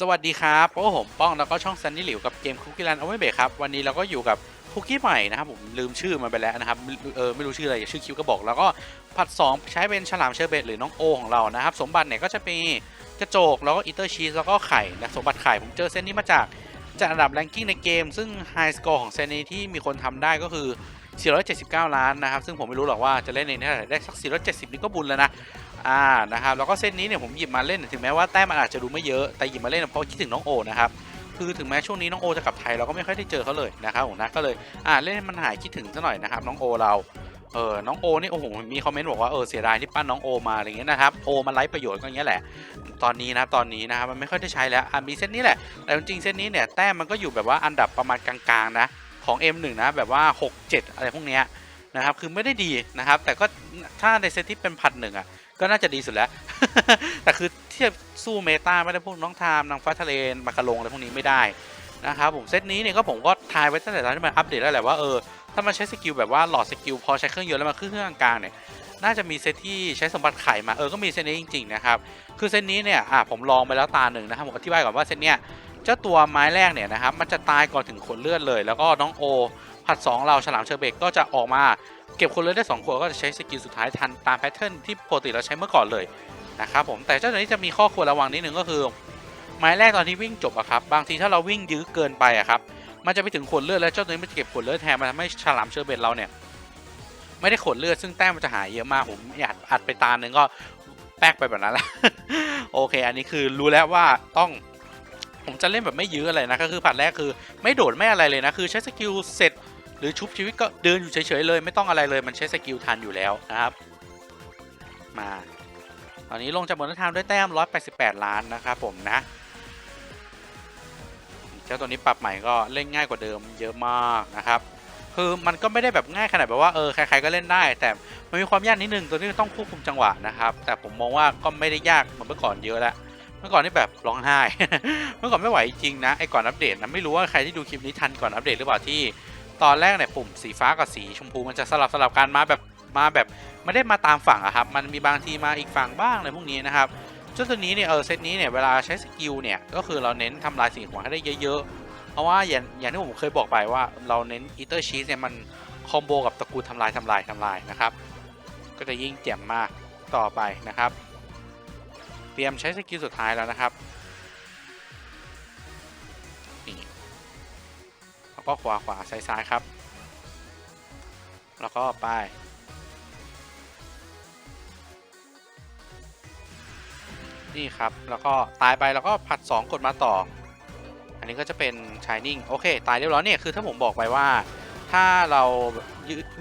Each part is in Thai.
สวัสดีครับโอ้ผมป้องแล้วก็ช่องซันนี่หลิวกับเกมคุกกี้รันเอาไว้เบรครับวันนี้เราก็อยู่กับคุกกี้ใหม่นะครับผมลืมชื่อมันไปแล้วนะครับเออไม่รู้ชื่ออะไรชื่อคิวก็บอก แล้วก็ผัด 2 ใช้เป็นฉลามเชอร์เบตหรือน้องโอของเรานะครับ สมบัติเนี่ยก็จะมีกระโจกแล้วก็อีเตอร์ชีสแล้วก็ไข่นะสมบัติไข่ผมเจอเส้นนี้มาจากจากอันดับแรงกิ้งในเกม ซึ่งไฮสกอร์ของเส้นนี้ที่มีคนทำได้ก็คือ 479 ล้านนะครับ ซึ่งผมไม่รู้หรอกว่าจะเล่นในเท่าไหร่ได้สัก 470 นี่ก็บุญแล้วนะ อ่านะครับแล้วก็เส้นนี้เนี่ยผมหยิบมาเล่นถึงแม้ว่าแต้มมันอาจจะดูไม่เยอะแต่หยิบมาเล่นเพราะคิดถึงน้องโอนะครับคือถึงแม้ช่วงนี้น้องโอจะกลับไทยเราก็ไม่ค่อยได้เจอเขาเลยนะครับผมนะก็เลยอ่าเล่นมันหายคิดถึงซะหน่อยนะครับน้องโอเราเออน้องโอนี่โอ้โหมีคอมเมนต์บอกว่าเออเสียดายที่ปั้นน้องโอมาอะไรเงี้ยนะครับโอมันไร้ประโยชน์ก็อย่างเงี้ยแหละ ตอนนี้นะตอนนี้นะครับมันไม่ค่อยได้ใช้แล้วอ่ามีเส้นนี้แหละแต่จริงๆเส้นนี้เนี่ยแต้มมันก็อยู่แบบว่าอันดับประมาณกลางๆนะของ M1 นะแบบว่า 6 7 อะไรพวกเนี้ยนะครับคือไม่ได้ดีนะครับแต่ก็ถ้าในเซตที่เป็นพันหนึ่งอะ ก็น่าจะดีสุดแล้ว แต่คือเทียบสู้เมตาไม่ได้พวกน้องไทม์นางฟ้าทะเลมาคาลงอะไรพวกนี้ไม่ได้นะครับผมเซตนี้เนี่ยก็ผมก็ทายไว้ตั้งแต่ตอนที่มันอัปเดตแล้วแหละว่าเออถ้ามันใช้สกิลแบบว่าหลอดสกิลพอใช้เครื่องยนต์แล้วมาขึ้นเครื่องกลางเนี่ยน่าจะมีเซตที่ใช้สมบัติไข่มาเออก็มีเซตนี้จริงๆนะครับคือเซตนี้เนี่ยอะผมลองไปแล้วตาหนึ่งนะครับผมอธิบายก่อนว่าเซตเนี้ยเจ้าตัวไม้แรกเนี่ยนะครับมันจะตายก่อนถึงขนเลือดเลย แล้วก็น้องโอ ผัดสองเราฉลามเชอร์เบกก็จะออกมาเก็บคนเลือดได้2ขวดก็จะใช้สกิลสุดท้ายทันตามแพทเทิร์นที่ปกติเราใช้เมื่อก่อนเลยนะครับผมแต่เจ้าตัวนี้จะมีข้อควรระวังนิดนึงก็คือ ไม้แรกตอนที่วิ่งจบอะครับบางทีถ้าเราวิ่งยื้อเกินไปอะครับมันจะไปถึงขวดเลือดแล้วเจ้าตัวนี้มันจะเก็บขวดเลือดแทนมันทำให้ฉลามเชอร์เบตเราเนี่ยไม่ได้ขวดเลือดซึ่งแต้มมันจะหายเยอะมากผมอยากอัดไปตาหนึ่งก็แป๊กไปแบบนั้นแหละโอเค อันนี้คือรู้แล้วว่าต้องผมจะเล่นแบบไม่ยื้ออะไรนะก็คือผัดแรกคือ ไม่โดดไม่อะไรเลยนะคือใช้สกิลเสร็จ หรือชุบชีวิตก็เดินอยู่เฉยๆเลย ไม่ต้องอะไรเลยมันใช้สกิลทันอยู่แล้วนะครับ มา ตอนนี้ลงจากบนทางด้วยแต้ม 188 ล้านนะครับผมนะ เจ้าตัวนี้ปรับใหม่ก็เล่นง่ายกว่าเดิมเยอะมากนะครับคือมันก็ไม่ได้แบบง่ายขนาดแบบว่าเออใครๆก็เล่นได้ แต่มันมีความยากนิดนึงตัวนี้ต้องควบคุมจังหวะนะครับ แต่ผมมองว่าก็ไม่ได้ยากเหมือนเมื่อก่อนเยอะแล้วเมื่อก่อนนี่แบบร้องไห้ เมื่อก่อนไม่ไหวจริงนะไอ้ก่อนอัปเดตนะไม่รู้ว่าใครที่ดูคลิปนี้ทันก่อนอัปเดตหรือเปล่าที่ ตอนแรกเนี่ยปุ่มสีฟ้ากับสีชมพูมันจะสลับสลับกันมาแบบมาแบบไม่ได้มาตามฝั่งอะครับ มันมีบางทีมาอีกฝั่งบ้างอะไรพวกนี้นะครับจ้าตัวนี้เนี่ยเออเซตนี้เนี่ยเวลาใช้สกิลเนี่ยก็คือเราเน้นทำลายสิ่งของให้ได้เยอะๆ เพราะว่าอย่างอย่างที่ผมเคยบอกไปว่าเราเน้นอีเตอร์ชีสเนี่ยมันคอมโบกับตระกูลทำลายทำลายทำลายนะครับ ก็จะยิ่งเจ๋มมากต่อไปนะครับ เตรียมใช้สกิลสุดท้ายแล้วนะครับ แล้วก็ขวาขวาซ้ายซ้ายครับ แล้วก็ไป นี่ครับ แล้วก็ตายไปแล้วก็ผัด 2 กดมาต่อ อันนี้ก็จะเป็น Shining โอเค ตายเรียบร้อยเนี่ยคือถ้าผมบอกไปว่า ถ้าเรา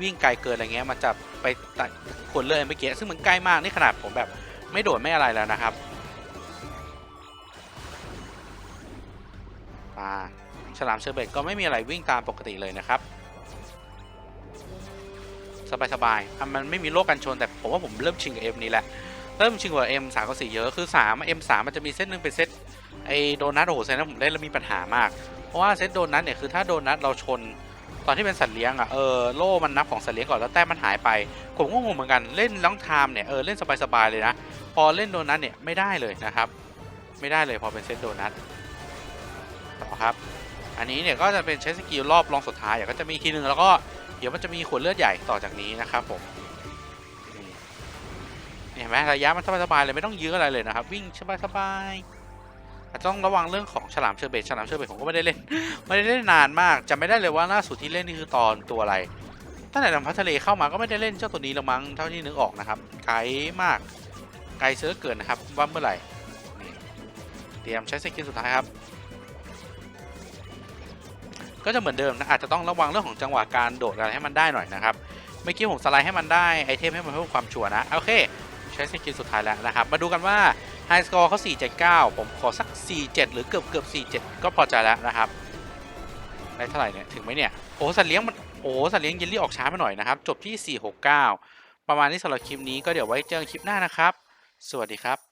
วิ่งไกลเกินอะไรเงี้ยมันจะไปตัดขนเลือดเมื่อกี้ซึ่งมันใกล้มากนี่ขนาดผมแบบไม่โดดไม่อะไรแล้วนะครับอ่า ฉลามเชอร์เบตก็ไม่มีอะไรวิ่งตามปกติเลยนะครับ สบายๆมันไม่มีโรคกันชน แต่ผมว่าผมเริ่มชิงกับเอ็มนี้แหละเริ่มชิงกว่า M 3กับ4เยอะคือ3 M 3มันจะมีเซตหนึงเป็นเซตไอโดนัทโอ้โหเซตนั้นผมเล่นแล้วมีปัญหามาก เพราะว่าเซตโดนัทเนี่ยคือถ้าโดนัทเราชนตอนที่เป็นสัตว์เลี้ยงอะเออโล่มันนับของสัตว์เลี้ยงก่อนแล้วแต้มมันหายไป ผมก็งงเหมือนกันเล่นล้องไทม์เนี่ยเออเล่นสบายๆเลยนะ พอเล่นโดนัทเนี่ยไม่ได้เลยนะครับ ไม่ได้เลยพอเป็นเซตโดนัทต่อครับ อันนี้เนี่ยก็จะเป็นใช้สกิลรอบรองสุดท้ายเดี๋ยวก็จะมีทีหนึ่งแล้วก็เดี๋ยวมันจะมีขวดเลือดใหญ่ต่อจากนี้นะครับผมเห็นไหมระยะมันสบายๆเลยไม่ต้องยื้ออะไรเลยนะครับ วิ่งสบายๆอาจจะต้องระวังเรื่องของฉลามเชอร์เบตฉลามเชอร์เบตผมก็ไม่ได้เล่นไม่ได้เล่นนานมากจะไม่ได้เลยว่าล่าสุดที่เล่นนี่คือตอนตัวอะไรตั้งแต่ลำพัทะเลเข้ามาก็ไม่ได้เล่นเจ้าตัวนี้และมั้งเท่าที่นึกออกนะครับไกลมากไกลเสือเกินนะครับว่าเมื่อไหร่เตรียมใช้สกิลสุดท้ายครับ ก็จะเหมือนเดิมนะอาจจะต้องระวังเรื่องของจังหวะการโดดอะไรให้มันได้หน่อยนะครับเมื่อกี้ผมสไลด์ให้มันได้ไอเทมให้มันเพิ่มความชัวร์นะโอเคใช้สกิลสุดท้ายแล้วนะครับ มาดูกันว่าไฮสกอร์เขา479 ผมขอสัก 47 หรือเกือบเกือบ47 ก็พอใจแล้วนะครับได้เท่าไหร่เนี่ยถึงไหมเนี่ยโอ้สัตว์เลี้ยงมันโอ้สัตว์เลี้ยงเยลลี่ออกช้าไปหน่อยนะครับ จบที่ 469 ประมาณนี้สำหรับคลิปนี้ก็เดี๋ยวไว้เจอกันคลิปหน้านะครับ สวัสดีครับ